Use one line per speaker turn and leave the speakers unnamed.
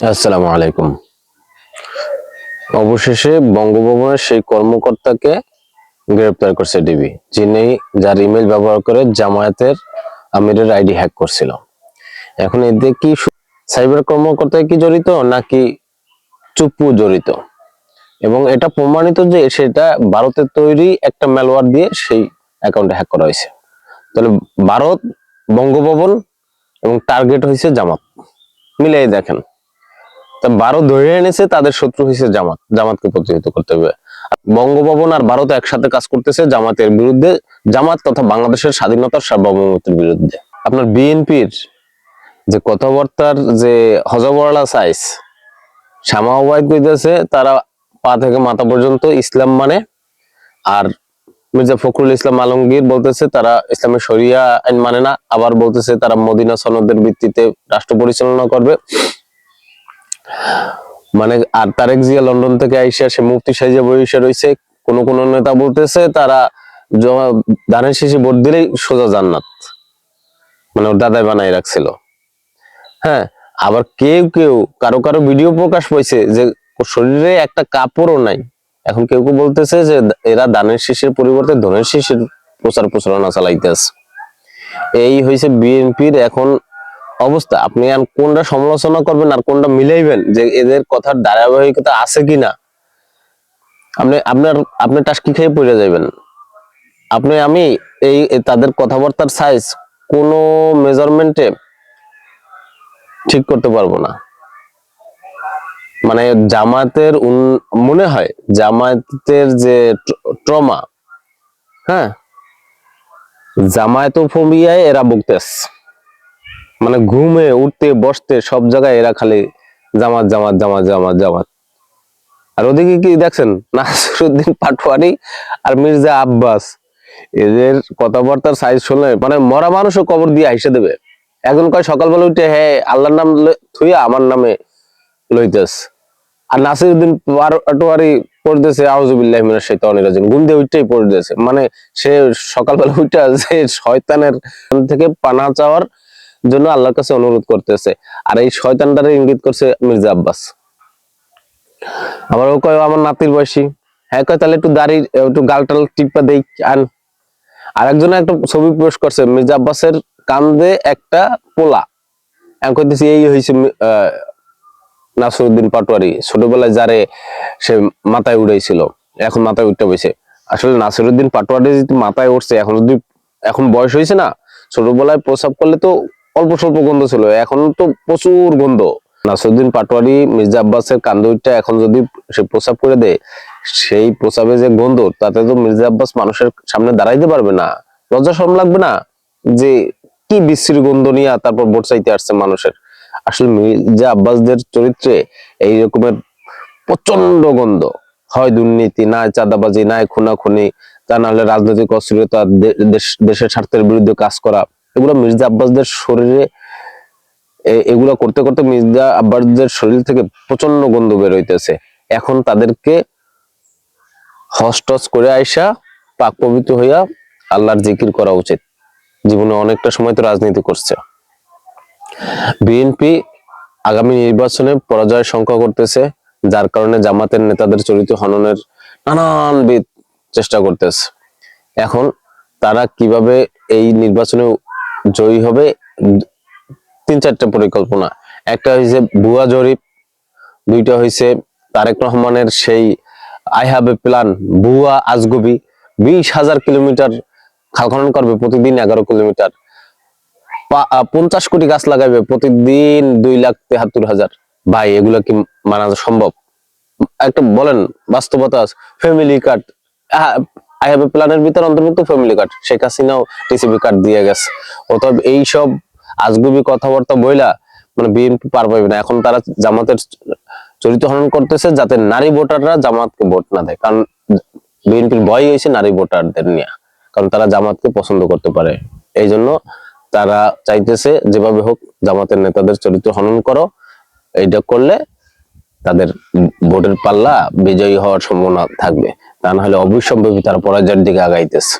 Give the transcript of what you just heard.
আসসালামু আলাইকুম। অবশেষে বঙ্গভবনের সেই কর্মকর্তাকে গ্রেপ্তার করছে ডিবি, যিনি যার ইমেল ব্যবহার করে জামায়াতের আমিরের আইডি হ্যাক করছিল। এখন এতে কি সাইবার কর্মকর্তা কি জড়িত নাকি চুপ্পু জড়িত? এবং এটা প্রমাণিত যে সেটা ভারতের তৈরি একটা ম্যালওয়ার দিয়ে সেই অ্যাকাউন্টে হ্যাক করা হয়েছে। তাহলে ভারত বঙ্গভবন এবং টার্গেট হয়েছে জামাত। মিলাই দেখেন। তা ভারত ধরে এনেছে, তাদের শত্রু হয়েছে জামাত। জামাতকে প্রতিহত করতে হবে। বঙ্গভবন আর ভারত একসাথে কাজ করতেছে জামাতের বিরুদ্ধে, জামাত তথা বাংলাদেশের স্বাধীনতার সার্বভৌমত্বের বিরুদ্ধে। আপনার বিএনপির যে কথাবার্তার যে হজবরলা সাইজ শ্যামা ওবায়দ কইতেছে, তারা পা থেকে মাথা পর্যন্ত ইসলাম মানে। আর মির্জা ফখরুল ইসলাম আলমগীর বলতেছে, তারা ইসলামের শরিয়া আইন মানে না। আবার বলতেছে, তারা মদিনা সনদের ভিত্তিতে রাষ্ট্র পরিচালনা করবে। মানে আর তারেক জিয়া লন্ডন থেকে আইসা সে মুফতি সাইজে বসে রয়েছে কোন কোন নেতা বলতেছে, তারা ধানের শেষে ভোট দিলেই সোজা জান্নাত। মানে ওর দাদাই বানাই রাখছিল। হ্যাঁ আবার কেউ কেউ, কারও কারও ভিডিও প্রকাশ পাইছে যে শরীরে একটা কাপড়ও নাই। এখন কেউ কেউ বলতেছে যে, এরা দানের শীষের পরিবর্তে ধনের শীষের প্রচার প্রচারণা চালাইতেছে। এই হয়েছে বিএনপির এখন অবস্থা। আপনি আর কোনটা সমালোচনা করবেন আর কোনটা মিলাইবেন যে এদের কথার ধারাবাহিকতা আছে কিনা? আপনি, আপনার আপনি টাস্কি খেয়ে পড়ে যাবেন আপনি, আমি এই এই তাদের কথাবার্তার সাইজ কোন মেজারমেন্টে ঠিক করতে পারব না। মানে জামাতের মনে হয় জামায়াতের যে ট্রমা হ্যাঁ? জামায়াতোফোবিয়ায় এরা ভুগতেছে। মানে ঘুমে, উঠতে, বসতে সব জায়গায় এরা খালি জামাত জামাত জামাত জামাত জামাত। আর ওদিকে কি দেখছেন? নাসিরুদ্দিন পাটোয়ারি আর মির্জা আব্বাস। এদের কথাবার্তার সাইজ শুনলে মানে মরা মানুষও কবর দিয়ে আইসে দেবে। একজন কয়, সকালবেলা উঠে হ্যাঁ আল্লাহর নাম থুইয়া আমার নামে লইতেস আর নাসিরুদ্দিন পাটোয়ারি পড়তেছে আউজুবিল্লাহ মিনাশ শাইতানির রাজিম। ঘুম দিয়ে উঠতেই পড়তেছে। মানে সে সকালবেলা উঠে যে শয়তানের থেকে পানা চাওয়ার জন্য আল্লাহর কাছে অনুরোধ করতেছে। আর এই শয়তানটারে ইঙ্গিত করছে মির্জা আব্বাস। আবার ও কয়, আমার নাতির বয়সী। হ্যাঁ কয়, তাহলে একটু দাড়ি, একটু গালটাল টিপা দেই, আন। আর একজনে একটা ছবি পোস্ট করছে, মির্জা আব্বাসের কান্দে একটা পোলা। এখন কইতেছি, এই হয়েছে নাসরুদ্দিন পাটোয়ারি। ছোটবেলায় যারে সে মাথায় উড়াইছিল, এখন মাথায় উঠতে বসে আসলে নাসিরুদ্দিন পাটোয়ারি যদি মাথায় উঠছে এখন যদি, এখন বয়স হয়েছে না, ছোটবেলায় প্রসাব করলে তো অল্প স্বল্প গন্ধ ছিল, এখন তো প্রচুর গন্ধ। নাসিরুদ্দিন পাটোয়ারি, মির্জা আব্বাসের কান্দুইটা এখন যদি সে প্রসাব করে দেয়, সেই প্রসাবে যে গন্ধ, তাতে তো মির্জা আব্বাস মানুষের সামনে দাঁড়াইতে পারবে না। লজ্জা শরম লাগবে না? যে কি বিশ্রী গন্ধ নিয়ে তারপর ভোট চাইতে আসছে মানুষের। আসলে মির্জা আব্বাসদের চরিত্রে এই রকমের প্রচণ্ড গন্ধ। হয় দুর্নীতি না চাঁদাবাজি না খুনাখুনি, তা নাহলে রাজনৈতিক অস্থিরতা দেশ- দেশের স্বার্থের বিরুদ্ধে কাজ করা। এগুলো মির্জা আব্বাসদের শরীরে এগুলো করতে করতে মির্জা আব্বাসদের শরীর থেকে প্রচণ্ড গন্ধ বের হইতেছে। এখন তাদেরকে হস্টস করে আইসা পাক পবিত্র হইয়া আল্লাহর জিকির করা উচিত। জীবনে অনেকটা সময় তো রাজনীতি করছে। বিএনপি আগামী নির্বাচনে পরাজয় সংখ্যা করতেছে, যার কারণে জামাতের নেতাদের চরিত্র হননের নানানবিধ চেষ্টা করতেছে। এখন তারা কীভাবে এই নির্বাচনে জয়ী হবে তিন চারটা পরিকল্পনা। একটা হয়েছে ভুয়া জরিপ, দুইটা হয়েছে তারেক রহমানের সেই আই হ্যাভ এ প্ল্যান ভুয়া আজগবি। বিশ হাজার কিলোমিটার খাল খনন করবে প্রতিদিন এগারো কিলোমিটার। পঞ্চাশ কোটি গাছ লাগাবে প্রতিদিন দুই লাখ তেহাত্তর হাজার। ভাই, এগুলো কি মানা সম্ভব? একটা বলেন, বাস্তবতা family card I have a প্ল্যানের ভিতর অন্তর্ভুক্ত ফ্যামিলি কার্ড শেখ হাসিনাও টিসিবি কার্ড দিয়ে গেছে। অতএব এইসব আজগুবি কথাবার্তা বইলা মানে বিএনপি পার পাবে না। এখন তারা জামাতের চরিত্র হনন করতেছে যাতে নারী ভোটাররা জামাতকে ভোট না দেয়। কারণ বিএনপির ভয় হয়েছে নারী ভোটারদের নিয়ে। কারণ তারা জামাতকে পছন্দ করতে পারে। এই জন্য তারা চাইতেছে যেভাবে হোক জামাতের নেতাদের চরিত্র হনন করো। এইটা করলে তাদের ভোটের পাল্লা বিজয়ী হওয়ার সম্ভাবনা থাকবে। তা না হলে অবশ্যম্ভাবী তারা পরাজয়ের দিকে আগাইতেছে।